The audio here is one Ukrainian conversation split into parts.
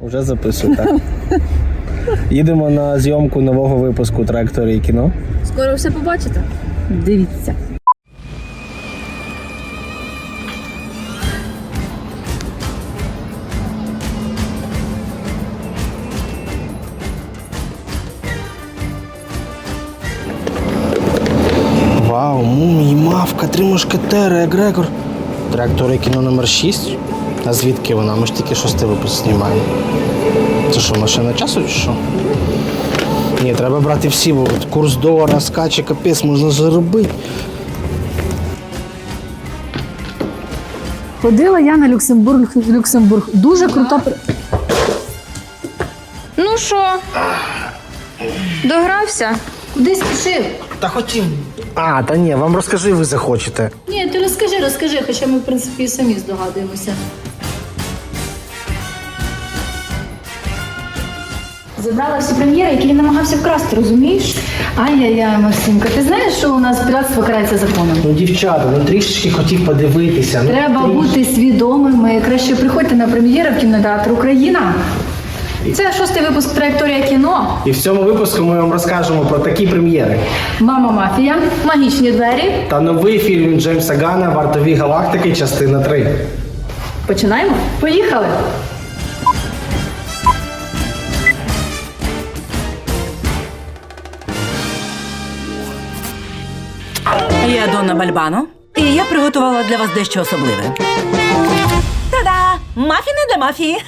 Уже записую, так. Їдемо на зйомку нового випуску траєкторії кіно. Скоро все побачите. Дивіться. Вау, мумій, мавка, три мушкетери, Егрегор. Траєкторія кіно номер 6. А звідки вона? Ми ж тільки шостий випуск знімаємо. Це що, машина часу чи що? Ні, треба брати всі, бо курс долара скаче, капець, можна заробити. Ходила я на Люксембург. Люксембург. Дуже крута. пр- Ну що? Догрався? Куди спішив? Та хотів. А, та ні, вам розкажи, ви захочете. Ні, ти розкажи, розкажи, хоча ми, в принципі, і самі здогадуємося. Забрала всі прем'єри, які він намагався вкрасти, розумієш? Ай-яй-яй, Максимка, ти знаєш, що у нас піратство карається законом? Ну, дівчата, ну трішечки хотів подивитися. Ну, Треба трішечки. бути свідомими. Краще приходьте на прем'єру в кінотеатр Україна. Це шостий випуск траєкторія кіно. І в цьому випуску ми вам розкажемо про такі прем'єри. Мама мафія, магічні двері. Та новий фільм Джеймса Гана Вартові галактики, частина 3. Починаємо? Поїхали! Я Донна Бальбано, і я приготувала для вас дещо особливе. Та-да! Мафіни для мафії.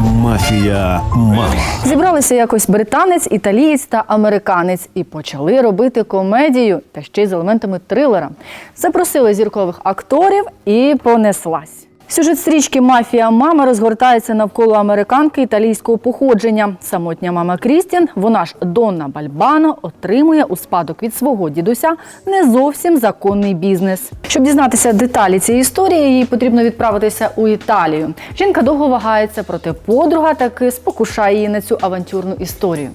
Мафія мама. Зібралися якось британець, італієць та американець і почали робити комедію та ще й з елементами трилера. Запросили зіркових акторів і понеслась. Сюжет стрічки Мафія мама розгортається навколо американки італійського походження. Самотня мама Крістін, вона ж Донна Бальбано, отримує у спадок від свого дідуся не зовсім законний бізнес. Щоб дізнатися деталі цієї історії, їй потрібно відправитися у Італію. Жінка довго вагається, проте подруга таки спокушає її на цю авантюрну історію.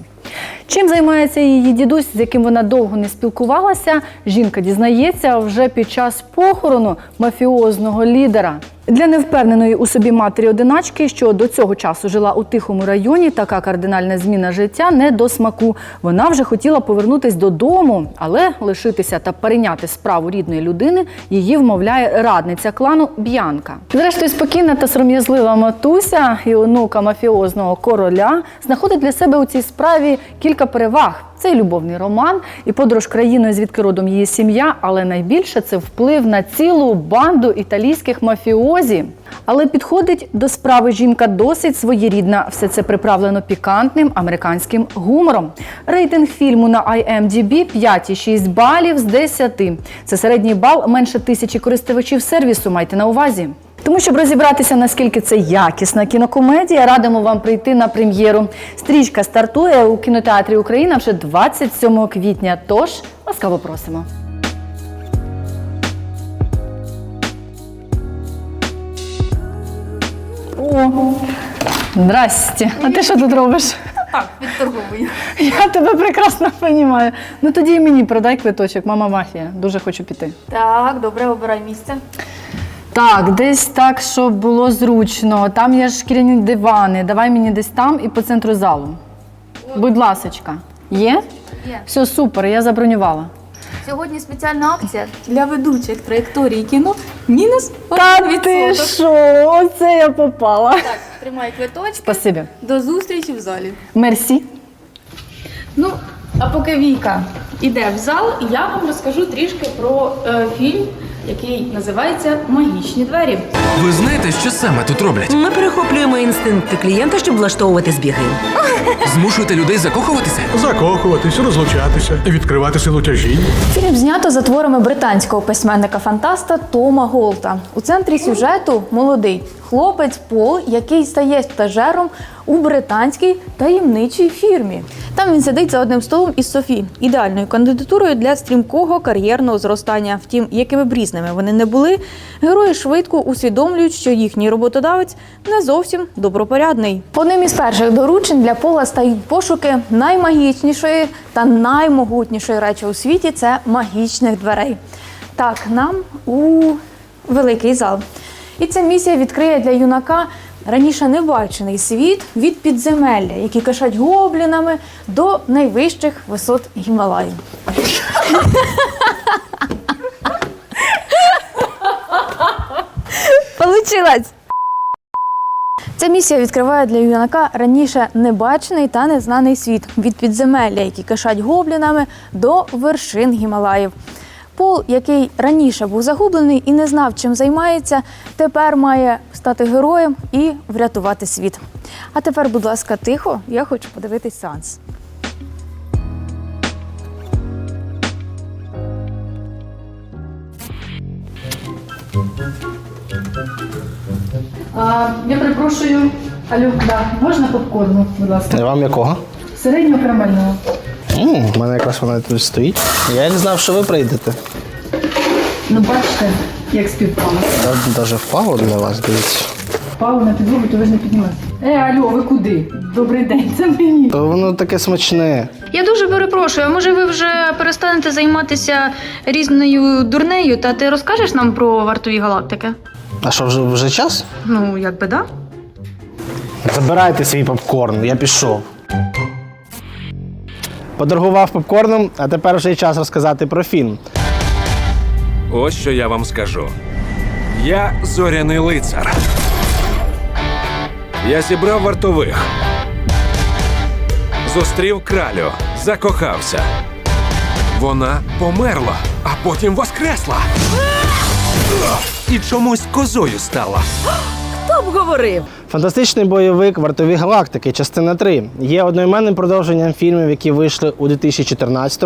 Чим займається її дідусь, з яким вона довго не спілкувалася, жінка дізнається вже під час похорону мафіозного лідера. Для невпевненої у собі матері одиначки, що до цього часу жила у тихому районі, така кардинальна зміна життя не до смаку. Вона вже хотіла повернутись додому, але лишитися та перейняти справу рідної людини її вмовляє радниця клану Б'янка. Зрештою, спокійна та сором'язлива матуся і онука мафіозного короля знаходить для себе у цій справі кілька переваг. Це і любовний роман, і подорож країною, звідки родом її сім'я, але найбільше це вплив на цілу банду італійських мафіозі. Але підходить до справи жінка досить своєрідна. Все це приправлено пікантним американським гумором. Рейтинг фільму на IMDb 5,6 балів з 10. Це середній бал менше тисячі користувачів сервісу. Майте на увазі. Тому, щоб розібратися, наскільки це якісна кінокомедія, радимо вам прийти на прем'єру. Стрічка стартує у кінотеатрі Україна вже 27 квітня. Тож ласкаво просимо. О, здрасте. А ти що тут робиш? Так, відторговую. Я тебе прекрасно розумію. Ну тоді і мені продай квиточок, мама мафія. Дуже хочу піти. Так, добре, обирай місце. Так, десь так, щоб було зручно. Там є шкіряні дивани. Давай мені десь там і по центру залу. Будь ласочка. Є? Є. Все супер, я забронювала. Сьогодні спеціальна акція для ведучих траєкторії кіно. Мінус Та 1%. ти що? Оце я попала. Так, тримай квиточки. Спасибі. До зустрічі в залі. Мерсі. Ну, а поки Віка іде в зал, я вам розкажу трішки про е, фільм, який називається Магічні двері. Ви знаєте, що саме тут роблять? Ми перехоплюємо інстинкти клієнта, щоб влаштовувати збіги. Змушуєте людей закохуватися? Закохуватись, розлучатися, відкривати силу тяжіння. Фільм знято за творами британського письменника-фантаста Тома Голта. У центрі сюжету молодий хлопець Пол, який стає стажером у британській таємничій фірмі. Там він сидить за одним столом із Софі, ідеальною кандидатурою для стрімкого кар'єрного зростання. Втім, якими б різними вони не були, герої швидко усвідомлюють, що їхній роботодавець не зовсім добропорядний. Одним із перших доручень для Пола стають пошуки наймагічнішої та наймогутнішої речі у світі це магічних дверей. Так, нам у великий зал. І ця місія відкриє для юнака раніше небачений світ від підземелля, які кишать гоблінами до найвищих висот Гімалаю. Получилось! Ця місія відкриває для юнака раніше небачений та незнаний світ від підземелля, які кишать гоблінами, до вершин Гімалаїв. Пол, який раніше був загублений і не знав, чим займається, тепер має стати героєм і врятувати світ. А тепер, будь ласка, тихо, я хочу подивитись сеанс. А, я перепрошую. Алло, да, можна попкорну, будь ласка. Вам якого? Середнього карамельного. М, У мене якраз вона тут стоїть. Я не знав, що ви прийдете. Ну, бачите, як співпало. Я навіть впало для вас, дивіться. Впало на підлогу, то ви ж не піднімете. Е, алло, ви куди? Добрий день, це мені. То воно таке смачне. Я дуже перепрошую, а може ви вже перестанете займатися різною дурнею, та ти розкажеш нам про вартові галактики? А що, вже, вже час? Ну, якби да. Забирайте свій попкорн, я пішов. Поторгував попкорном, а тепер вже й час розказати про фільм. Ось що я вам скажу. Я зоряний лицар. Я зібрав вартових. Зустрів кралю, закохався. Вона померла, а потім воскресла. І чомусь козою стала. Хто б говорив? Фантастичний бойовик Вартові галактики, частина 3 є одноіменним продовженням фільмів, які вийшли у 2014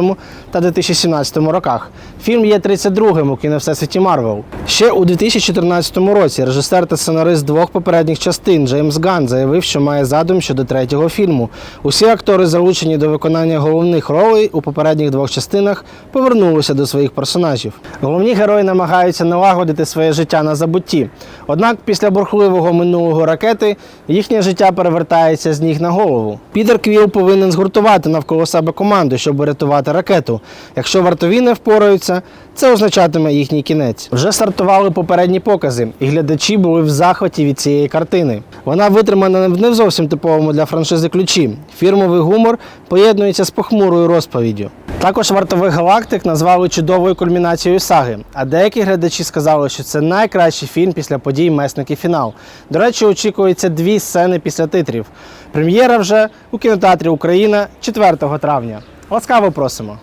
та 2017 роках. Фільм є 32-м у кіновсесвіті Марвел. Ще у 2014 році режисер та сценарист двох попередніх частин Джеймс Ганн заявив, що має задум щодо третього фільму. Усі актори, залучені до виконання головних ролей у попередніх двох частинах, повернулися до своїх персонажів. Головні герої намагаються налагодити своє життя на забутті. Однак після бурхливого минулого ракети їхнє життя перевертається з ніг на голову. Пітер Квіл повинен згуртувати навколо себе команду, щоб врятувати ракету. Якщо вартові не впораються, це означатиме їхній кінець. Вже стартували попередні покази, і глядачі були в захваті від цієї картини. Вона витримана не в зовсім типовому для франшизи ключі. Фірмовий гумор поєднується з похмурою розповіддю. Також вартових галактик назвали чудовою кульмінацією саги. А деякі глядачі сказали, що це найкращий фільм після подій Месники фінал. До речі, очікується дві сцени після титрів. Прем'єра вже у кінотеатрі Україна 4 травня. Ласкаво просимо.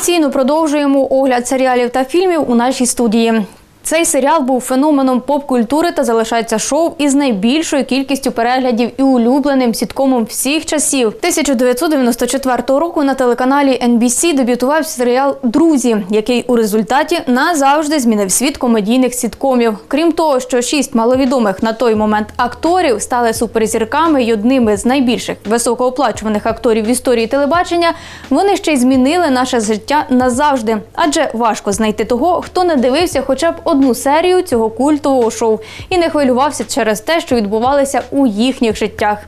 Традиційно продовжуємо огляд серіалів та фільмів у нашій студії. Цей серіал був феноменом поп-культури та залишається шоу із найбільшою кількістю переглядів і улюбленим сіткомом всіх часів. 1994 року на телеканалі NBC дебютував серіал Друзі, який у результаті назавжди змінив світ комедійних сіткомів. Крім того, що шість маловідомих на той момент акторів стали суперзірками й одними з найбільших високооплачуваних акторів в історії телебачення. Вони ще й змінили наше життя назавжди, адже важко знайти того, хто не дивився хоча б одну серію цього культового шоу і не хвилювався через те, що відбувалося у їхніх життях.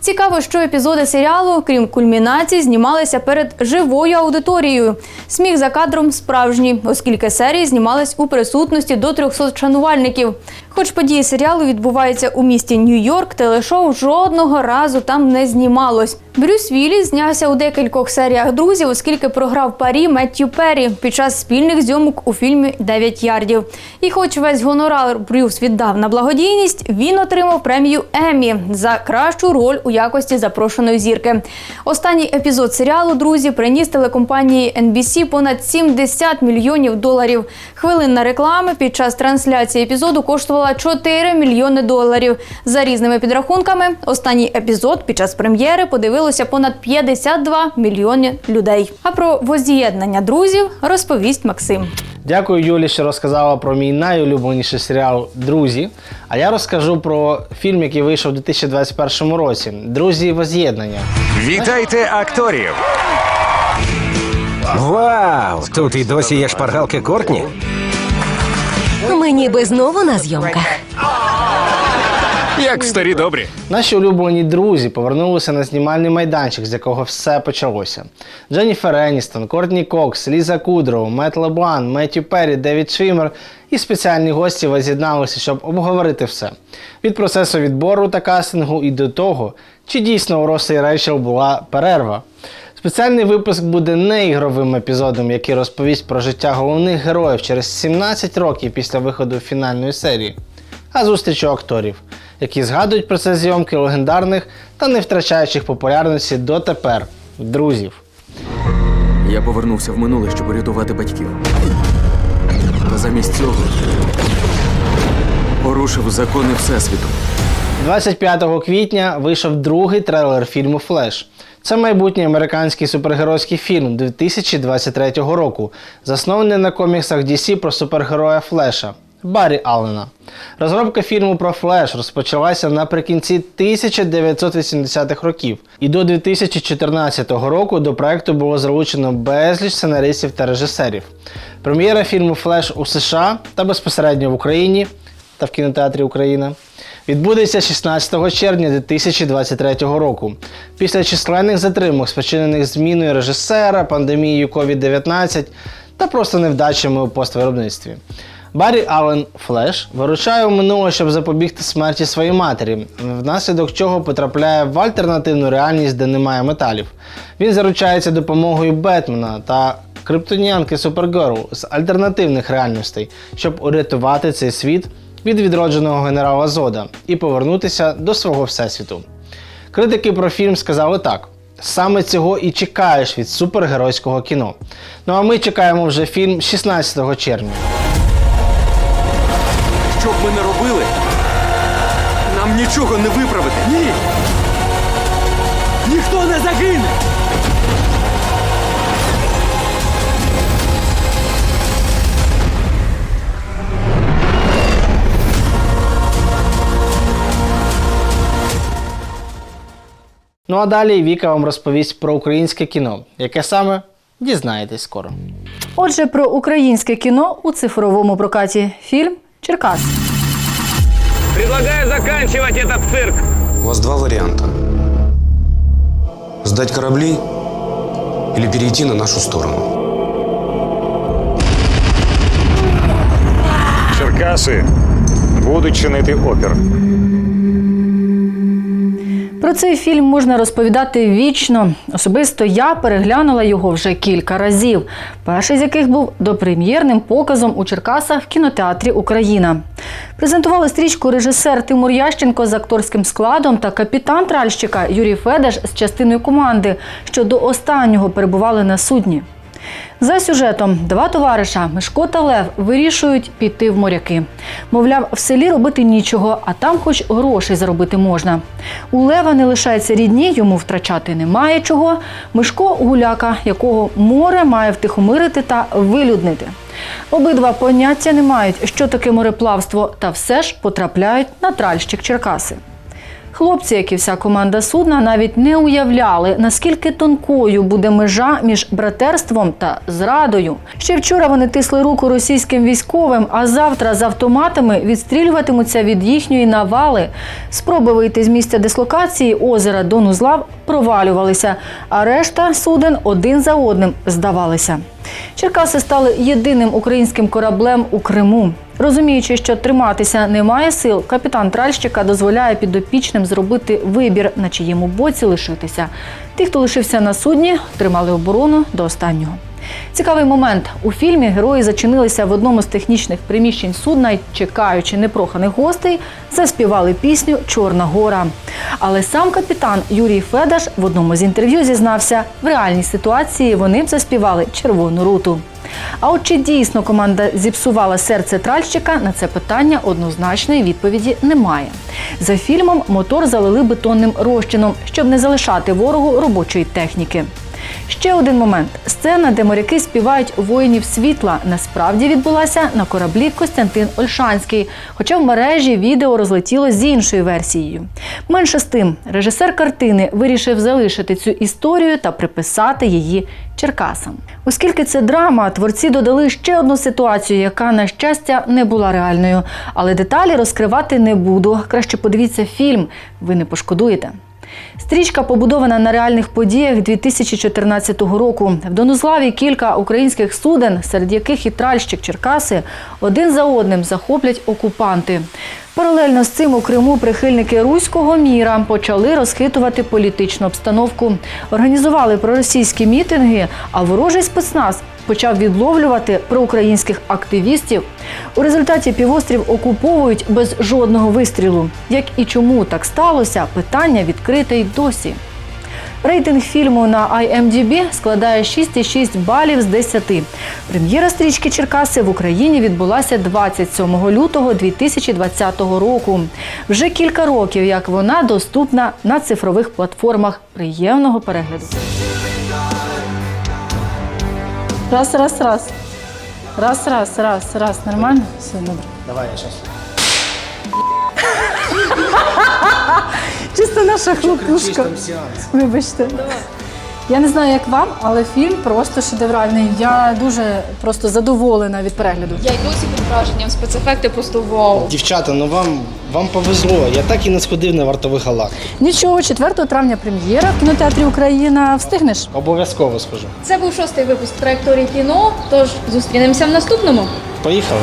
Цікаво, що епізоди серіалу, крім кульмінацій, знімалися перед живою аудиторією. Сміх за кадром справжній, оскільки серії знімались у присутності до 300 шанувальників. Хоч події серіалу відбуваються у місті Нью-Йорк, телешоу жодного разу там не знімалось. Брюс Вілліс знявся у декількох серіях друзів, оскільки програв парі Меттю Перрі під час спільних зйомок у фільмі «9 ярдів. І хоч весь гонорар Брюс віддав на благодійність, він отримав премію Еммі за кращу роль у якості запрошеної зірки. Останній епізод серіалу Друзі приніс телекомпанії NBC понад 70 мільйонів доларів. Хвилинна реклама під час трансляції епізоду коштувала 4 мільйони доларів. За різними підрахунками, останній епізод під час прем'єри подивилося понад 52 мільйони людей. А про воз'єднання друзів розповість Максим. Дякую, Юлі, що розказала про мій найулюбленіший серіал Друзі. А я розкажу про фільм, який вийшов у 2021 році Друзі Воз'єднання. Вітайте акторів! Вау! Тут і досі є шпаргалки Кортні. Ми ніби знову на зйомках. Як в старі добрі. Наші улюблені друзі повернулися на знімальний майданчик, з якого все почалося. Дженніфер Еністон, Кортні Кокс, Ліза Кудроу, Мет Леблан, Меттю Перрі, Девід Шимер і спеціальні гості воз'єдналися, щоб обговорити все. Від процесу відбору та кастингу і до того, чи дійсно у Роса і Рейчел була перерва. Спеціальний випуск буде не ігровим епізодом, який розповість про життя головних героїв через 17 років після виходу фінальної серії, а зустрічю акторів, які згадують про це зйомки легендарних та не втрачаючих популярності дотепер друзів. Я повернувся в минуле, щоб урятувати батьків. Та замість цього порушив закони Всесвіту. 25 квітня вийшов другий трейлер фільму Флеш. Це майбутній американський супергеройський фільм 2023 року, заснований на коміксах DC про супергероя Флеша Баррі Аллена. Розробка фільму про Флеш розпочалася наприкінці 1980-х років, і до 2014 року до проекту було залучено безліч сценаристів та режисерів. Прем'єра фільму Флеш у США та безпосередньо в Україні та в кінотеатрі Україна відбудеться 16 червня 2023 року. Після численних затримок, спричинених зміною режисера, пандемією COVID-19 та просто невдачами у поствиробництві. Баррі Аллен Флеш вирушає у минуле, щоб запобігти смерті своєї матері, внаслідок чого потрапляє в альтернативну реальність, де немає металів. Він заручається допомогою Бетмена та криптонянки Супергерл з альтернативних реальностей, щоб урятувати цей світ від відродженого генерала Зода і повернутися до свого всесвіту. Критики про фільм сказали так: саме цього і чекаєш від супергеройського кіно. Ну а ми чекаємо вже фільм 16 червня. Що б ми не робили, нам нічого не виправити. Ні! Ніхто не загине! Ну а далі Віка вам розповість про українське кіно, яке саме дізнаєтесь скоро. Отже, про українське кіно у цифровому прокаті. Фільм Черкас. Предлагаю заканчивать этот цирк. У вас два варианта. Сдать корабли или перейти на нашу сторону. Черкаси будуть чинити опір. Про цей фільм можна розповідати вічно. Особисто я переглянула його вже кілька разів. Перший з яких був допрем'єрним показом у Черкасах в кінотеатрі Україна. Презентували стрічку режисер Тимур Ященко з акторським складом та капітан тральщика Юрій Федеш з частиною команди, що до останнього перебували на судні. За сюжетом два товариша Мишко та Лев вирішують піти в моряки. Мовляв, в селі робити нічого, а там хоч грошей заробити можна. У Лева не лишається рідні, йому втрачати немає чого. Мишко гуляка, якого море має втихомирити та вилюднити. Обидва поняття не мають, що таке мореплавство, та все ж потрапляють на тральщик Черкаси. Хлопці, як і вся команда судна, навіть не уявляли, наскільки тонкою буде межа між братерством та зрадою. Ще вчора вони тисли руку російським військовим, а завтра з автоматами відстрілюватимуться від їхньої навали. Спроби вийти з місця дислокації озера Донузлав провалювалися, а решта суден один за одним здавалися. Черкаси стали єдиним українським кораблем у Криму. Розуміючи, що триматися немає сил, капітан тральщика дозволяє підопічним зробити вибір, на чиєму боці лишитися. Ті, хто лишився на судні, тримали оборону до останнього. Цікавий момент у фільмі герої зачинилися в одному з технічних приміщень судна і, чекаючи непроханих гостей, заспівали пісню Чорна гора. Але сам капітан Юрій Федаш в одному з інтерв'ю зізнався, в реальній ситуації вони б заспівали червону руту. А от чи дійсно команда зіпсувала серце тральщика, на це питання однозначної відповіді немає. За фільмом мотор залили бетонним розчином, щоб не залишати ворогу робочої техніки. Ще один момент: сцена, де моряки співають воїнів світла, насправді відбулася на кораблі Костянтин Ольшанський. Хоча в мережі відео розлетіло з іншою версією. Менше з тим, режисер картини вирішив залишити цю історію та приписати її Черкасам. Оскільки це драма, творці додали ще одну ситуацію, яка, на щастя, не була реальною. Але деталі розкривати не буду. Краще подивіться фільм, ви не пошкодуєте. Стрічка побудована на реальних подіях 2014 року. В Донузлаві кілька українських суден, серед яких і тральщик Черкаси, один за одним захоплять окупанти. Паралельно з цим у Криму прихильники руського міра почали розхитувати політичну обстановку, організували проросійські мітинги, а ворожий спецназ почав відловлювати проукраїнських активістів. У результаті півострів окуповують без жодного вистрілу. Як і чому так сталося, питання відкрите й досі. Рейтинг фільму на IMDb складає 6,6 балів з 10. Прем'єра стрічки Черкаси в Україні відбулася 27 лютого 2020 року. Вже кілька років, як вона доступна на цифрових платформах. Приємного перегляду. Раз, раз, раз. Раз, раз, раз, раз. Нормально? Все добре. Давай я сейчас. Чисто наша хлопушка. Вибачте. Я не знаю, як вам, але фільм просто шедевральний. Я дуже просто задоволена від перегляду. Я й досі під враженням спецефекти просто вау. Дівчата, ну вам, вам повезло. Я так і не сходив на вартових галактик. Нічого, 4 травня прем'єра в кінотеатрі Україна. Встигнеш? Обов'язково схожу. Це був шостий випуск траєкторії кіно. Тож зустрінемося в наступному. Поїхали.